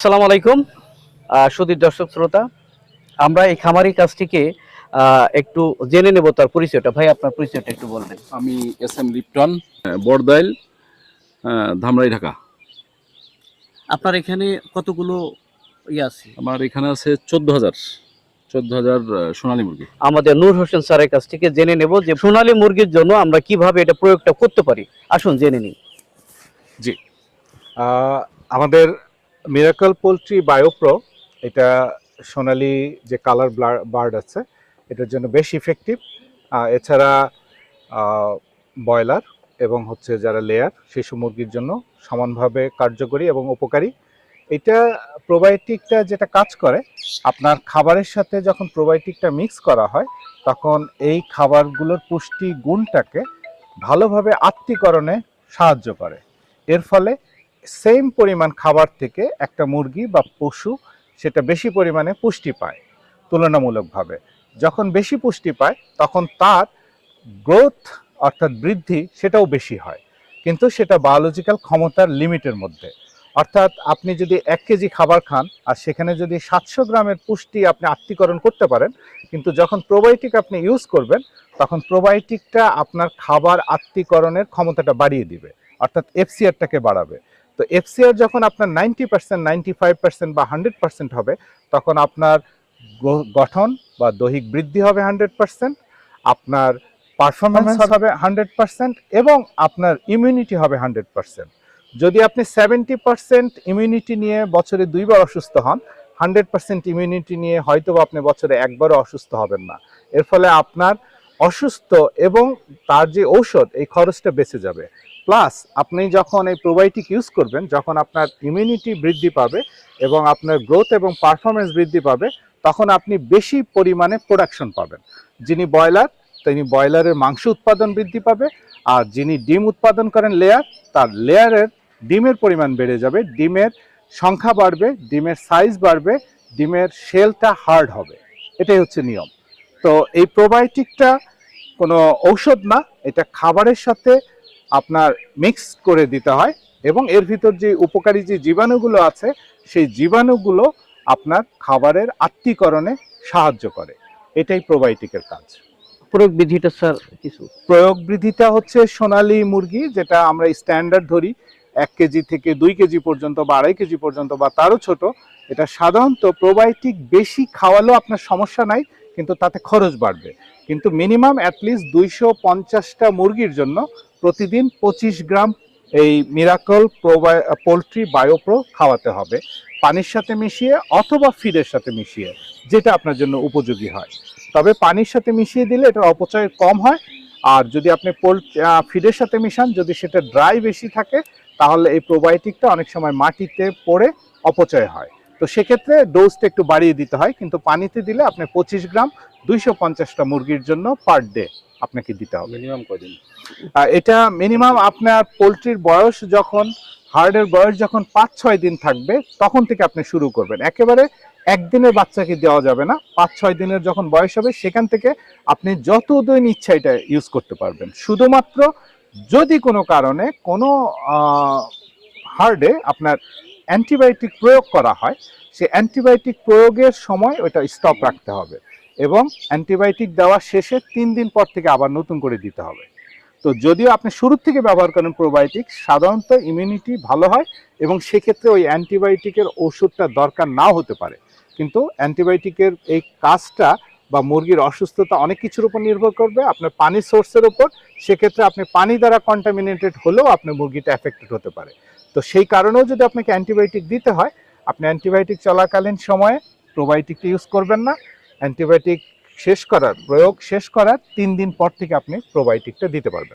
আসসালামু আলাইকুম। সুধীর দর্শক শ্রোতা আমরা এই খামারি কাছ থেকে আহ, একটু জেনে নেব তার পরিচয়টা। ভাই আপনার পরিচয়টা একটু বলবেন। আমি S M Lipton Boradail Dhamrai Dhaka. আপনার এখানে কতগুলো ইয়ে আছে? আমার এখানে আছে চোদ্দ হাজার চোদ্দ হাজার সোনালী মুরগি। আমাদের নূর হোসেন স্যারের কাছ থেকে জেনে নেব যে সোনালী মুরগির জন্য আমরা কীভাবে এটা প্রয়োগটা করতে পারি। আসুন জেনে নিই। আহ, আমাদের মিরাকল পোলট্রি বায়োপ্রো এটা সোনালি যে কালার বার্ড আছে, এটার জন্য বেশ ইফেক্টিভ এছাড়া ব্রয়লার এবং হচ্ছে যারা লেয়ার শিশু মুরগির জন্য সমানভাবে কার্যকরী এবং উপকারী। এটা প্রোবায়োটিকটা যেটা কাজ করে, আপনার খাবারের সাথে যখন প্রোবায়োটিকটা মিক্স করা হয়, তখন এই খাবারগুলোর পুষ্টি গুণটাকে ভালোভাবে আত্মীকরণে সাহায্য করে। এর ফলে সেম পরিমাণ খাবার থেকে একটা মুরগি বা পশু সেটা বেশি পরিমাণে পুষ্টি পায়, তুলনামূলকভাবে। যখন বেশি পুষ্টি পায়, তখন তার গ্রোথ অর্থাৎ বৃদ্ধি সেটাও বেশি হয়। কিন্তু সেটা বায়োলজিক্যাল ক্ষমতার লিমিটের মধ্যে। অর্থাৎ আপনি যদি এক কেজি খাবার খান, আর সেখানে যদি সাতশো গ্রামের পুষ্টি আপনি আত্মীকরণ করতে পারেন, কিন্তু যখন প্রোবায়োটিক আপনি ইউজ করবেন, তখন প্রোবায়োটিকটা আপনার খাবার আত্মীকরণের ক্ষমতাটা বাড়িয়ে দিবে। অর্থাৎ এফসিআরটাকে বাড়াবে। তো এফসিআর যখন আপনার ninety percent ninety five percent বা হান্ড্রেড পার্সেন্ট হবে তখন আপনার গঠন বা দৈহিক বৃদ্ধি হবে হান্ড্রেড পার্সেন্ট আপনার পারফরমেন্স হবে হান্ড্রেড পার্সেন্ট এবং আপনার ইমিউনিটি হবে হান্ড্রেড পার্সেন্ট যদি আপনি সেভেন্টি পার্সেন্ট ইমিউনিটি নিয়ে বছরে দুইবার অসুস্থ হন হান্ড্রেড পার্সেন্ট ইমিউনিটি নিয়ে হয়তো বা আপনি বছরে একবারও অসুস্থ হবেন না। এর ফলে আপনার অসুস্থ এবং তার যে ঔষধ এই খরচটা বেঁচে যাবে। প্লাস আপনি যখন এই প্রোবায়োটিক ইউজ করবেন, যখন আপনার ইমিউনিটি বৃদ্ধি পাবে এবং আপনার গ্রোথ এবং পারফরমেন্স বৃদ্ধি পাবে, তখন আপনি বেশি পরিমাণে প্রোডাকশন পাবেন। যিনি ব্রয়লার, তিনি ব্রয়লারের মাংস উৎপাদন বৃদ্ধি পাবে আর যিনি ডিম উৎপাদন করেন লেয়ার তার লেয়ারের ডিমের পরিমাণ বেড়ে যাবে, ডিমের সংখ্যা বাড়বে, ডিমের সাইজ বাড়বে, ডিমের শেলটা হার্ড হবে। এটাই হচ্ছে নিয়ম। তো এই প্রোবায়োটিকটা কোনো ঔষধ না, এটা খাবারের সাথে আপনার মিক্স করে দিতে হয় এবং এর ভিতর যে উপকারী যে জীবাণুগুলো আছে সেই জীবাণুগুলো আপনার খাবারের আত্মীকরণে সাহায্য করে। এটাই প্রোবায়োটিকের কাজ। প্রয়োগ বিধিটা স্যার কিছু? প্রয়োগ বৃদ্ধিটা হচ্ছে সোনালী মুরগি যেটা আমরা স্ট্যান্ডার্ড ধরি এক কেজি থেকে দুই কেজি পর্যন্ত বা আড়াই কেজি পর্যন্ত বা তারও ছোট। এটা সাধারণত প্রোবায়োটিক বেশি খাওয়ালেও আপনার সমস্যা নাই। কিন্তু তাতে খরচ বাড়বে। কিন্তু মিনিমাম অ্যাটলিস্ট দুইশো পঞ্চাশটা মুরগির জন্য প্রতিদিন পঁচিশ গ্রাম এই মিরাকল প্রোবায় পোলট্রি বায়োপ্রো খাওয়াতে হবে। পানির সাথে মিশিয়ে অথবা ফিডের সাথে মিশিয়ে, যেটা আপনার জন্য উপযোগী হয়। তবে পানির সাথে মিশিয়ে দিলে এটার অপচয় কম হয়। আর যদি আপনি পোলট্রি ফিডের সাথে মিশান, যদি সেটা ড্রাই বেশি থাকে, তাহলে এই প্রোবায়োটিকটা অনেক সময় মাটিতে পড়ে অপচয় হয়। তো সেক্ষেত্রে ডোজটা একটু বাড়িয়ে দিতে হয় কিন্তু পানিতে দিলে আপনি পঁচিশ গ্রাম দুইশো পঞ্চাশটা মুরগির জন্য পার ডে আপনাকে দিতে হবে। মিনিমাম কদিন এটা মিনিমাম আপনার পোলট্রির বয়স যখন হার্ডের বয়স যখন পাঁচ ছয় দিন থাকবে তখন থেকে আপনি শুরু করবেন। একেবারে একদিনের বাচ্চাকে দেওয়া যাবে না পাঁচ ছয় দিনের যখন বয়স হবে সেখান থেকে আপনি যত দিন ইচ্ছা এটা ইউজ করতে পারবেন। শুধুমাত্র যদি কোনো কারণে কোনো হার্ডে আপনার অ্যান্টিবায়োটিক প্রয়োগ করা হয়, সে অ্যান্টিবায়োটিক প্রয়োগের সময় ওটা স্টপ রাখতে হবে এবং অ্যান্টিবায়োটিক দেওয়া শেষে তিন দিন পর থেকে আবার নতুন করে দিতে হবে। তো যদিও আপনি শুরুর থেকে ব্যবহার করেন প্রোবায়োটিক সাধারণত ইমিউনিটি ভালো হয় এবং সেক্ষেত্রে ওই অ্যান্টিবায়োটিকের ওষুধটা দরকার নাও হতে পারে। কিন্তু অ্যান্টিবায়োটিকের এই কাজটা বা মুরগির অসুস্থতা অনেক কিছুর উপর নির্ভর করবে, আপনার পানি সোর্সের উপর, সেক্ষেত্রে আপনি পানি দ্বারা কন্টামিনেটেড হলেও আপনার মুরগিটা এফেক্টেড হতে পারে। তো সেই কারণেও যদি আপনাকে অ্যান্টিবায়োটিক দিতে হয়, আপনি অ্যান্টিবায়োটিক চলাকালীন সময়ে প্রোবায়োটিকটা ইউজ করবেন না। অ্যান্টিবায়োটিক শেষ করার, প্রয়োগ শেষ করার তিন দিন পর থেকে আপনি প্রোবায়োটিকটা দিতে পারবেন।